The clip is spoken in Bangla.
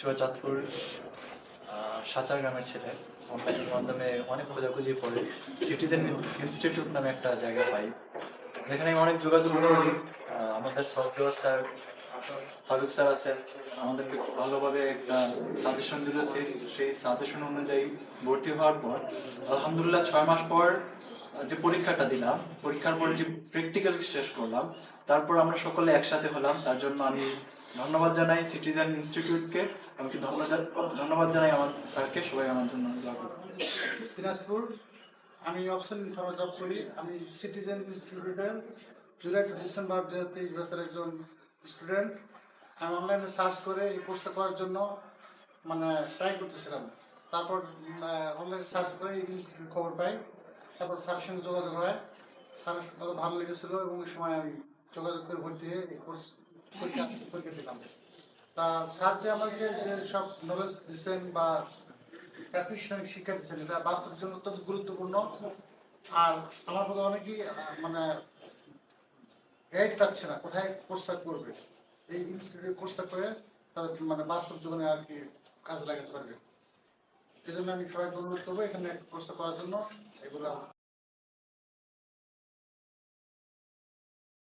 চুয়াচাঁদপুর সাচার গ্রামের ছেলে। অনলাইনের মাধ্যমে অনেক খোঁজাখুঁজি করে সিটিজেন ইনস্টিটিউট নামে একটা জায়গা পাই। যেখানে আমি অনেক যোগাযোগ করি। আমাদের সফটওয়্যার স্যার, ফারুক স্যার আছেন। আমাদেরকে খুব ভালোভাবে একটা সাজেশন দিল। সেই সেই সাজেশন অনুযায়ী ভর্তি হওয়ার পর, আলহামদুলিল্লাহ ছয় মাস পর, যে পরীক্ষাটা দিলাম, পরীক্ষার পর যে প্র্যাকটিক্যাল শেষ করলাম, তারপর আমরা সকলে একসাথে হলাম। তার জন্য আমি ধন্যবাদ জানাই সিটিজেন ইনস্টিটিউটকে আমি কি ধন্যবাদ ধন্যবাদ জানাই আমার স্যারকে। সবাই আমার জন্য দিনাজপুর, আমি অপশন ফার্মে জব করি। আমি সিটিজেন ইনস্টিটিউটের জুলাই টু ডিসেম্বর দু হাজার তেইশ বছরের একজন স্টুডেন্ট আমি অনলাইনে সার্চ করে এই কোর্সটা করার জন্য মানে ট্রাই করতেছিলাম। তারপর অনলাইনে সার্চ করে খবর পাই। তারপর স্যারের সঙ্গে যোগাযোগ হয়। স্যার ভালো লেগেছিলো এবং ওই সময় আমি যোগাযোগ করে ভর্তি হয়ে এই কোর্স পরীক্ষা তা স্যার যে আমাকে যে সব নলেজ দিচ্ছেন বা প্রাতিষ্ঠানিক শিক্ষা দিচ্ছেন এটা বাস্তবের জন্য অত্যন্ত গুরুত্বপূর্ণ। আর আমার মতো অনেকেই মানে গাইড পাচ্ছে না, কোথায় কোর্সটা করবে। এই ইনস্টিটিউটে কোর্সটা করে তাদের মানে বাস্তব জীবনে আর কি কাজে লাগাতে পারবে। এই জন্য আমি সবাইকে অনুরোধ করব এখানে কোর্সটা করার জন্য। এগুলো